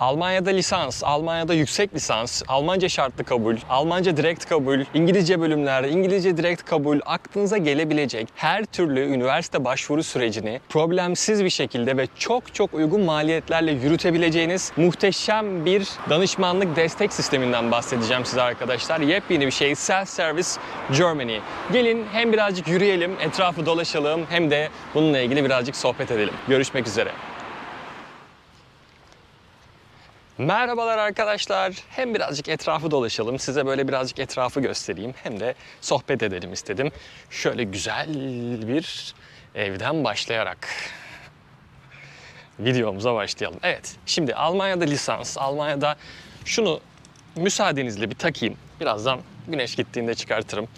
Almanya'da lisans, Almanya'da yüksek lisans, Almanca şartlı kabul, Almanca direkt kabul, İngilizce bölümler, İngilizce direkt kabul, aklınıza gelebilecek her türlü üniversite başvuru sürecini problemsiz bir şekilde ve çok çok uygun maliyetlerle yürütebileceğiniz muhteşem bir danışmanlık destek sisteminden bahsedeceğim size arkadaşlar. Yepyeni bir şey Self Service Germany. Gelin hem birazcık yürüyelim, etrafı dolaşalım hem de bununla ilgili birazcık sohbet edelim. Görüşmek üzere. Merhabalar arkadaşlar. Hem birazcık etrafı dolaşalım, size böyle birazcık etrafı göstereyim hem de sohbet edelim istedim. Şöyle güzel bir evden başlayarak videomuza başlayalım. Evet, şimdi Almanya'da lisans, Almanya'da şunu müsaadenizle bir takayım. Birazdan güneş gittiğinde çıkartırım.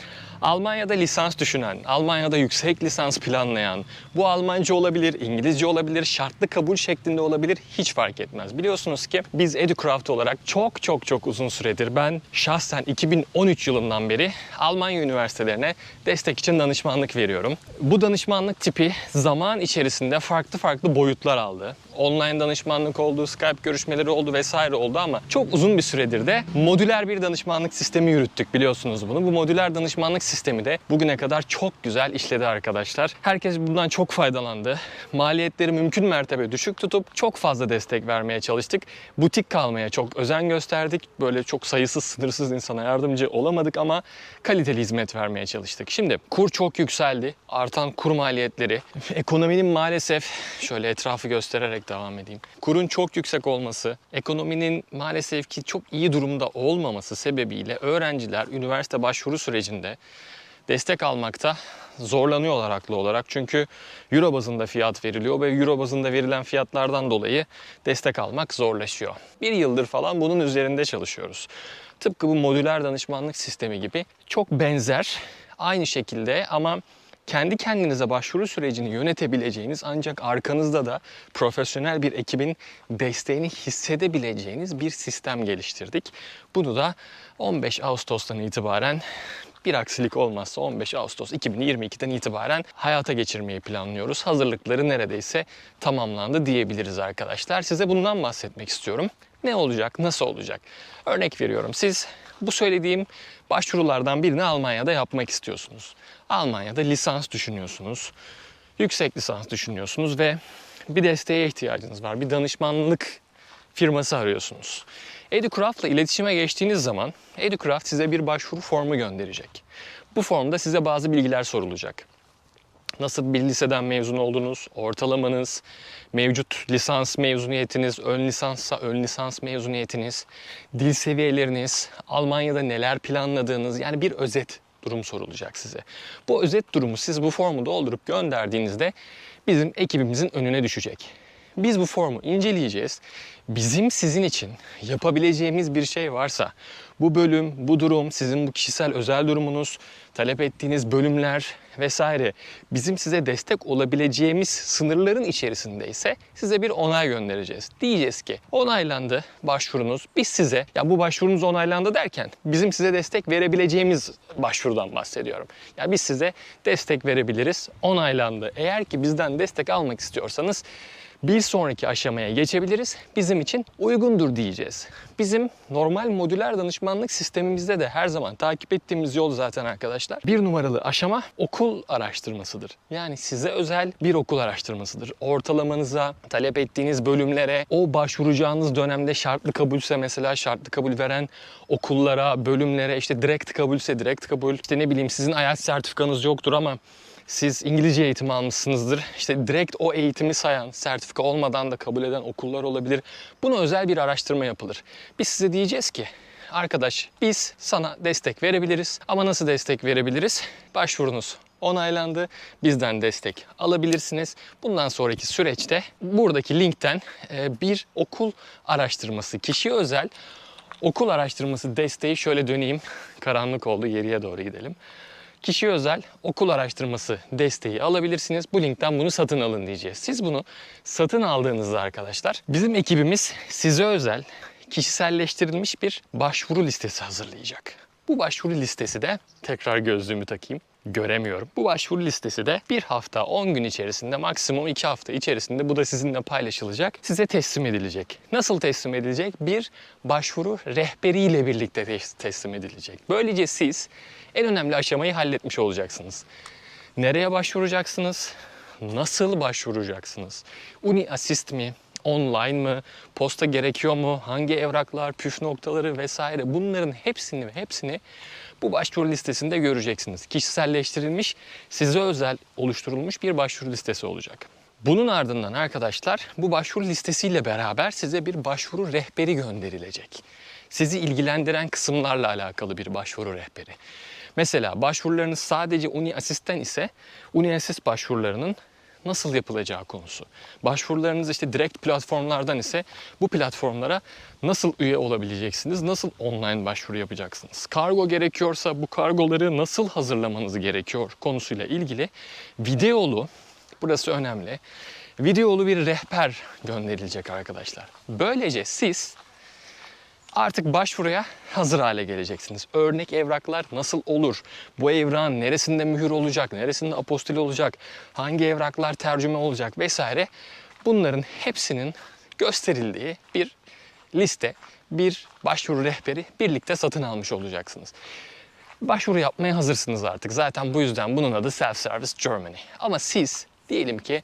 Almanya'da lisans düşünen, Almanya'da yüksek lisans planlayan, bu Almanca olabilir, İngilizce olabilir, şartlı kabul şeklinde olabilir hiç fark etmez. Biliyorsunuz ki biz EduCraft olarak çok çok çok uzun süredir ben şahsen 2013 yılından beri Almanya üniversitelerine destek için danışmanlık veriyorum. Bu danışmanlık tipi zaman içerisinde farklı farklı boyutlar aldı. Online danışmanlık oldu, Skype görüşmeleri oldu vesaire oldu ama çok uzun bir süredir de modüler bir danışmanlık sistemi yürüttük biliyorsunuz bunu. Bu modüler danışmanlık sistemi de bugüne kadar çok güzel işledi arkadaşlar. Herkes bundan çok faydalandı. Maliyetleri mümkün mertebe düşük tutup çok fazla destek vermeye çalıştık. Butik kalmaya çok özen gösterdik. Böyle çok sayısız sınırsız insana yardımcı olamadık ama kaliteli hizmet vermeye çalıştık. Şimdi kur çok yükseldi. Artan kur maliyetleri. Ekonominin maalesef şöyle etrafı göstererek devam edeyim. Kurun çok yüksek olması, ekonominin maalesef ki çok iyi durumda olmaması sebebiyle öğrenciler üniversite başvuru sürecinde destek almakta zorlanıyorlar haklı olarak. Çünkü euro bazında fiyat veriliyor ve euro bazında verilen fiyatlardan dolayı destek almak zorlaşıyor. Bir yıldır falan bunun üzerinde çalışıyoruz. Tıpkı bu modüler danışmanlık sistemi gibi çok benzer, aynı şekilde ama kendi kendinize başvuru sürecini yönetebileceğiniz ancak arkanızda da profesyonel bir ekibin desteğini hissedebileceğiniz bir sistem geliştirdik. Bunu da 15 Ağustos'tan itibaren bir aksilik olmazsa 15 Ağustos 2022'den itibaren hayata geçirmeyi planlıyoruz. Hazırlıkları neredeyse tamamlandı diyebiliriz arkadaşlar. Size bundan bahsetmek istiyorum. Ne olacak, nasıl olacak? Örnek veriyorum. Siz bu söylediğim başvurulardan birini Almanya'da yapmak istiyorsunuz. Almanya'da lisans düşünüyorsunuz. Yüksek lisans düşünüyorsunuz ve bir desteğe ihtiyacınız var. Bir danışmanlık firması arıyorsunuz. EduCraft ile iletişime geçtiğiniz zaman EduCraft size bir başvuru formu gönderecek. Bu formda size bazı bilgiler sorulacak. Nasıl bir liseden mezun oldunuz, ortalamanız, mevcut lisans mezuniyetiniz, ön lisanssa ön lisans mezuniyetiniz, dil seviyeleriniz, Almanya'da neler planladığınız yani bir özet durum sorulacak size. Bu özet durumu siz bu formu doldurup gönderdiğinizde bizim ekibimizin önüne düşecek. Biz bu formu inceleyeceğiz. Bizim sizin için yapabileceğimiz bir şey varsa bu bölüm, bu durum, sizin bu kişisel özel durumunuz, talep ettiğiniz bölümler vesaire bizim size destek olabileceğimiz sınırların içerisindeyse size bir onay göndereceğiz. Diyeceğiz ki onaylandı başvurunuz. Biz size ya bu başvurunuz onaylandı derken bizim size destek verebileceğimiz başvurudan bahsediyorum. Ya biz size destek verebiliriz. Onaylandı. Eğer ki bizden destek almak istiyorsanız bir sonraki aşamaya geçebiliriz. Bizim için uygundur diyeceğiz. Bizim normal modüler danışmanlık sistemimizde de her zaman takip ettiğimiz yol zaten arkadaşlar. Bir numaralı aşama okul araştırmasıdır. Yani size özel bir okul araştırmasıdır. Ortalamanıza, talep ettiğiniz bölümlere, o başvuracağınız dönemde şartlı kabulse mesela şartlı kabul veren okullara, bölümlere, işte direkt kabulse direkt kabul, işte ne bileyim sizin IELTS sertifikanız yoktur ama siz İngilizce eğitim almışsınızdır. İşte direkt o eğitimi sayan, sertifika olmadan da kabul eden okullar olabilir. Buna özel bir araştırma yapılır. Biz size diyeceğiz ki arkadaş biz sana destek verebiliriz ama nasıl destek verebiliriz? Başvurunuz onaylandı. Bizden destek alabilirsiniz. Bundan sonraki süreçte buradaki linkten e, bir okul araştırması, kişiye özel okul araştırması desteği şöyle döneyim. Karanlık oldu, geriye doğru gidelim. Kişiye özel okul araştırması desteği alabilirsiniz. Bu linkten bunu satın alın diyeceğiz. Siz bunu satın aldığınızda arkadaşlar bizim ekibimiz size özel kişiselleştirilmiş bir başvuru listesi hazırlayacak. Bu başvuru listesi de tekrar gözlüğümü takayım. Göremiyorum. Bu başvuru listesi de bir hafta 10 gün içerisinde maksimum 2 hafta içerisinde bu da sizinle paylaşılacak. Size teslim edilecek. Nasıl teslim edilecek? Bir başvuru rehberiyle birlikte tes- teslim edilecek. Böylece siz en önemli aşamayı halletmiş olacaksınız. Nereye başvuracaksınız? Nasıl başvuracaksınız? Uni Assist mi? Online mı? Posta gerekiyor mu? Hangi evraklar, püf noktaları vesaire bunların hepsini hepsini bu başvuru listesinde göreceksiniz. Kişiselleştirilmiş, size özel oluşturulmuş bir başvuru listesi olacak. Bunun ardından arkadaşlar bu başvuru listesiyle beraber size bir başvuru rehberi gönderilecek. Sizi ilgilendiren kısımlarla alakalı bir başvuru rehberi. Mesela başvurularınız sadece Uni Asist'ten ise Uni Assist başvurularının nasıl yapılacağı konusu. Başvurularınız işte direkt platformlardan ise bu platformlara nasıl üye olabileceksiniz, nasıl online başvuru yapacaksınız. Kargo gerekiyorsa bu kargoları nasıl hazırlamanız gerekiyor konusuyla ilgili videolu, burası önemli, videolu bir rehber gönderilecek arkadaşlar. Böylece siz artık başvuruya hazır hale geleceksiniz. Örnek evraklar nasıl olur? Bu evrağın neresinde mühür olacak? Neresinde apostil olacak? Hangi evraklar tercüme olacak vesaire? Bunların hepsinin gösterildiği bir liste, bir başvuru rehberi birlikte satın almış olacaksınız. Başvuru yapmaya hazırsınız artık. Zaten bu yüzden bunun adı Self Service Germany. Ama siz diyelim ki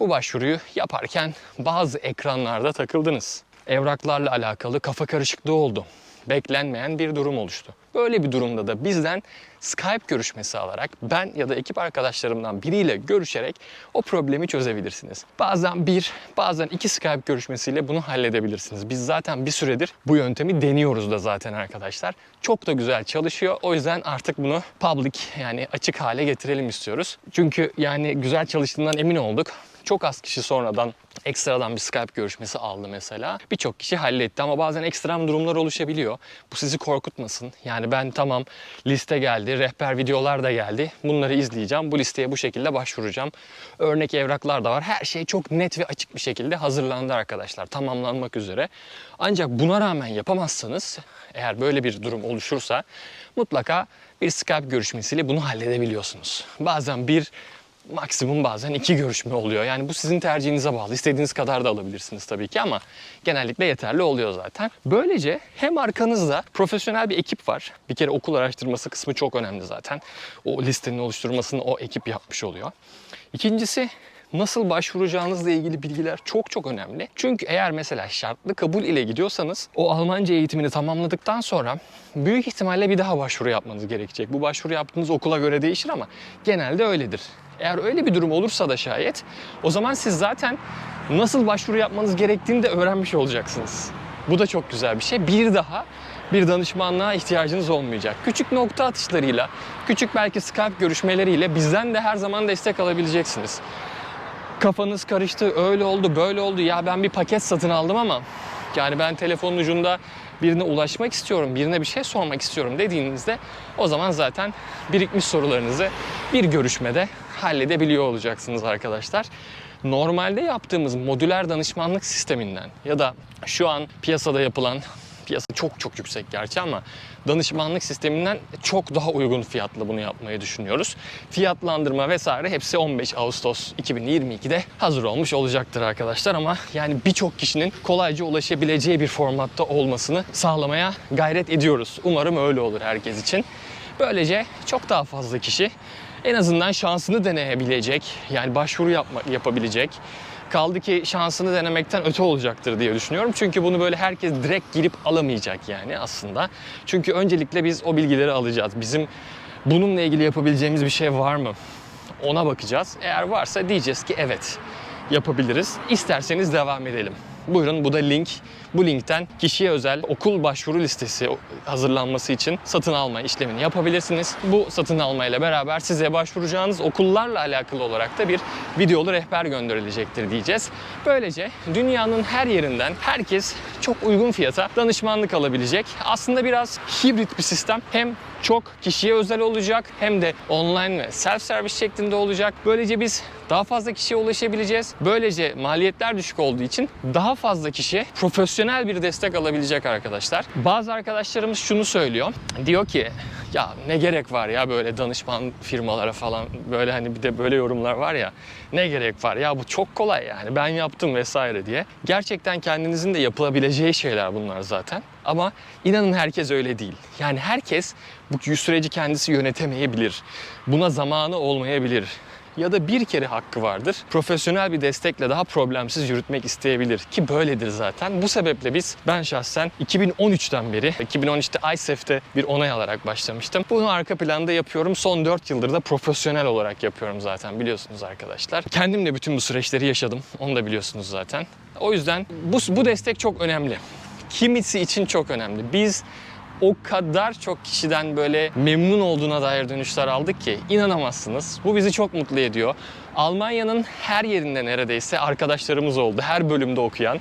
bu başvuruyu yaparken bazı ekranlarda takıldınız. Evraklarla alakalı kafa karışıklığı oldu. Beklenmeyen bir durum oluştu. Böyle bir durumda da bizden Skype görüşmesi alarak ben ya da ekip arkadaşlarımdan biriyle görüşerek o problemi çözebilirsiniz. Bazen bir, bazen iki Skype görüşmesiyle bunu halledebilirsiniz. Biz zaten bir süredir bu yöntemi deniyoruz da zaten arkadaşlar. Çok da güzel çalışıyor. O yüzden artık bunu public yani açık hale getirelim istiyoruz. Çünkü yani güzel çalıştığından emin olduk. Çok az kişi sonradan ekstradan bir Skype görüşmesi aldı mesela. Birçok kişi halletti ama bazen ekstrem durumlar oluşabiliyor. Bu sizi korkutmasın. Yani ben tamam liste geldi, rehber videolar da geldi. Bunları izleyeceğim. Bu listeye bu şekilde başvuracağım. Örnek evraklar da var. Her şey çok net ve açık bir şekilde hazırlandı arkadaşlar. Tamamlanmak üzere. Ancak buna rağmen yapamazsanız eğer böyle bir durum oluşursa mutlaka bir Skype görüşmesiyle bunu halledebiliyorsunuz. Bazen bir maksimum bazen iki görüşme oluyor. Yani bu sizin tercihinize bağlı. İstediğiniz kadar da alabilirsiniz tabii ki ama genellikle yeterli oluyor zaten. Böylece hem arkanızda profesyonel bir ekip var. Bir kere okul araştırması kısmı çok önemli zaten. O listenin oluşturmasını o ekip yapmış oluyor. İkincisi nasıl başvuracağınızla ilgili bilgiler çok çok önemli. Çünkü eğer mesela şartlı kabul ile gidiyorsanız o Almanca eğitimini tamamladıktan sonra büyük ihtimalle bir daha başvuru yapmanız gerekecek. Bu başvuru yaptığınız okula göre değişir ama genelde öyledir. Eğer öyle bir durum olursa da şayet o zaman siz zaten nasıl başvuru yapmanız gerektiğini de öğrenmiş olacaksınız. Bu da çok güzel bir şey. Bir daha bir danışmanlığa ihtiyacınız olmayacak. Küçük nokta atışlarıyla, küçük belki Skype görüşmeleriyle bizden de her zaman destek alabileceksiniz kafanız karıştı, öyle oldu, böyle oldu. Ya ben bir paket satın aldım ama yani ben telefonun ucunda birine ulaşmak istiyorum, birine bir şey sormak istiyorum dediğinizde o zaman zaten birikmiş sorularınızı bir görüşmede halledebiliyor olacaksınız arkadaşlar. Normalde yaptığımız modüler danışmanlık sisteminden ya da şu an piyasada yapılan piyasa çok çok yüksek gerçi ama danışmanlık sisteminden çok daha uygun fiyatlı bunu yapmayı düşünüyoruz. Fiyatlandırma vesaire hepsi 15 Ağustos 2022'de hazır olmuş olacaktır arkadaşlar ama yani birçok kişinin kolayca ulaşabileceği bir formatta olmasını sağlamaya gayret ediyoruz. Umarım öyle olur herkes için. Böylece çok daha fazla kişi en azından şansını deneyebilecek, yani başvuru yapma, yapabilecek. Kaldı ki şansını denemekten öte olacaktır diye düşünüyorum. Çünkü bunu böyle herkes direkt girip alamayacak yani aslında. Çünkü öncelikle biz o bilgileri alacağız. Bizim bununla ilgili yapabileceğimiz bir şey var mı? Ona bakacağız. Eğer varsa diyeceğiz ki evet yapabiliriz. İsterseniz devam edelim. Buyurun bu da link. Bu linkten kişiye özel okul başvuru listesi hazırlanması için satın alma işlemini yapabilirsiniz. Bu satın almayla beraber size başvuracağınız okullarla alakalı olarak da bir videolu rehber gönderilecektir diyeceğiz. Böylece dünyanın her yerinden herkes çok uygun fiyata danışmanlık alabilecek. Aslında biraz hibrit bir sistem. Hem çok kişiye özel olacak hem de online ve self servis şeklinde olacak. Böylece biz daha fazla kişiye ulaşabileceğiz. Böylece maliyetler düşük olduğu için daha fazla kişi profesyonel bir destek alabilecek arkadaşlar. Bazı arkadaşlarımız şunu söylüyor. Diyor ki ya ne gerek var ya böyle danışman firmalara falan böyle hani bir de böyle yorumlar var ya ne gerek var ya bu çok kolay yani ben yaptım vesaire diye. Gerçekten kendinizin de yapılabileceği şeyler bunlar zaten. Ama inanın herkes öyle değil. Yani herkes bu süreci kendisi yönetemeyebilir. Buna zamanı olmayabilir ya da bir kere hakkı vardır. Profesyonel bir destekle daha problemsiz yürütmek isteyebilir ki böyledir zaten. Bu sebeple biz ben şahsen 2013'ten beri 2013'te ISEF'te bir onay alarak başlamıştım. Bunu arka planda yapıyorum. Son 4 yıldır da profesyonel olarak yapıyorum zaten biliyorsunuz arkadaşlar. Kendim de bütün bu süreçleri yaşadım. Onu da biliyorsunuz zaten. O yüzden bu, bu destek çok önemli. Kimisi için çok önemli. Biz o kadar çok kişiden böyle memnun olduğuna dair dönüşler aldık ki inanamazsınız. Bu bizi çok mutlu ediyor. Almanya'nın her yerinde neredeyse arkadaşlarımız oldu. Her bölümde okuyan.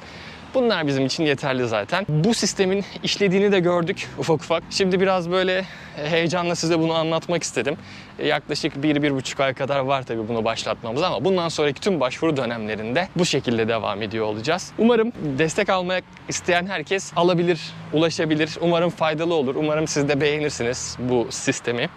Bunlar bizim için yeterli zaten. Bu sistemin işlediğini de gördük ufak ufak. Şimdi biraz böyle heyecanla size bunu anlatmak istedim. E, Yaklaşık bir, bir buçuk ay kadar var tabii bunu başlatmamız ama bundan sonraki tüm başvuru dönemlerinde bu şekilde devam ediyor olacağız. Umarım destek almak isteyen herkes alabilir, ulaşabilir. Umarım faydalı olur. Umarım siz de beğenirsiniz bu sistemi.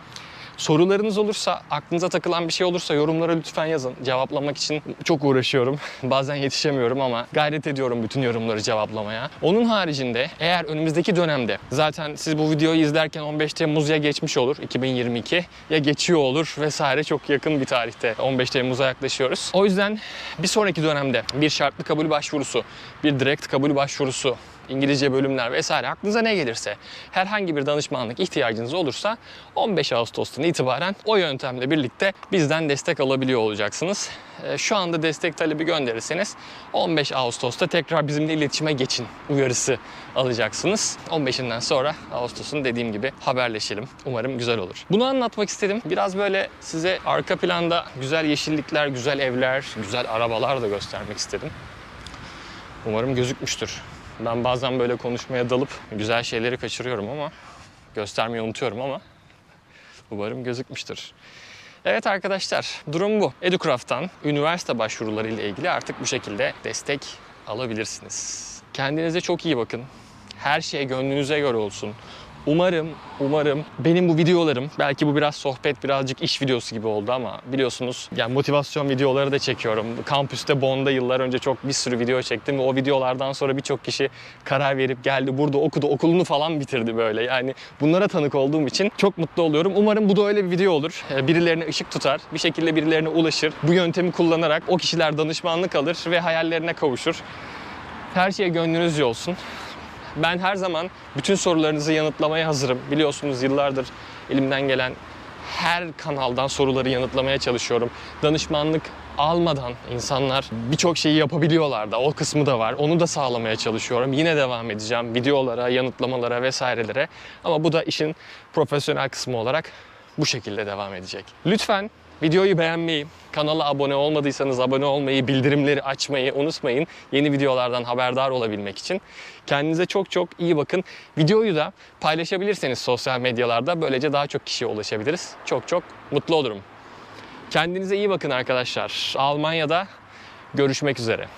Sorularınız olursa, aklınıza takılan bir şey olursa yorumlara lütfen yazın. Cevaplamak için çok uğraşıyorum. Bazen yetişemiyorum ama gayret ediyorum bütün yorumları cevaplamaya. Onun haricinde eğer önümüzdeki dönemde zaten siz bu videoyu izlerken 15 Temmuz ya geçmiş olur 2022 ya geçiyor olur vesaire çok yakın bir tarihte 15 Temmuz'a yaklaşıyoruz. O yüzden bir sonraki dönemde bir şartlı kabul başvurusu, bir direkt kabul başvurusu İngilizce bölümler vesaire aklınıza ne gelirse herhangi bir danışmanlık ihtiyacınız olursa 15 Ağustos'tan itibaren o yöntemle birlikte bizden destek alabiliyor olacaksınız. Ee, Şu anda destek talebi gönderirseniz 15 Ağustos'ta tekrar bizimle iletişime geçin uyarısı alacaksınız. 15'inden sonra Ağustos'un dediğim gibi haberleşelim. Umarım güzel olur. Bunu anlatmak istedim. Biraz böyle size arka planda güzel yeşillikler, güzel evler, güzel arabalar da göstermek istedim. Umarım gözükmüştür. Ben bazen böyle konuşmaya dalıp güzel şeyleri kaçırıyorum ama göstermeyi unutuyorum ama umarım gözükmüştür. Evet arkadaşlar durum bu. Educraft'tan üniversite başvuruları ile ilgili artık bu şekilde destek alabilirsiniz. Kendinize çok iyi bakın. Her şey gönlünüze göre olsun. Umarım, umarım benim bu videolarım, belki bu biraz sohbet, birazcık iş videosu gibi oldu ama biliyorsunuz yani motivasyon videoları da çekiyorum. Kampüste Bonn'da yıllar önce çok bir sürü video çektim ve o videolardan sonra birçok kişi karar verip geldi burada okudu, okulunu falan bitirdi böyle. Yani bunlara tanık olduğum için çok mutlu oluyorum. Umarım bu da öyle bir video olur. Ee, Birilerine ışık tutar, bir şekilde birilerine ulaşır. Bu yöntemi kullanarak o kişiler danışmanlık alır ve hayallerine kavuşur. Her şeye gönlünüzce olsun. Ben her zaman bütün sorularınızı yanıtlamaya hazırım. Biliyorsunuz yıllardır elimden gelen her kanaldan soruları yanıtlamaya çalışıyorum. Danışmanlık almadan insanlar birçok şeyi yapabiliyorlar da o kısmı da var. Onu da sağlamaya çalışıyorum. Yine devam edeceğim videolara, yanıtlamalara vesairelere. Ama bu da işin profesyonel kısmı olarak bu şekilde devam edecek. Lütfen videoyu beğenmeyi, kanala abone olmadıysanız abone olmayı, bildirimleri açmayı unutmayın. Yeni videolardan haberdar olabilmek için. Kendinize çok çok iyi bakın. Videoyu da paylaşabilirseniz sosyal medyalarda böylece daha çok kişiye ulaşabiliriz. Çok çok mutlu olurum. Kendinize iyi bakın arkadaşlar. Almanya'da görüşmek üzere.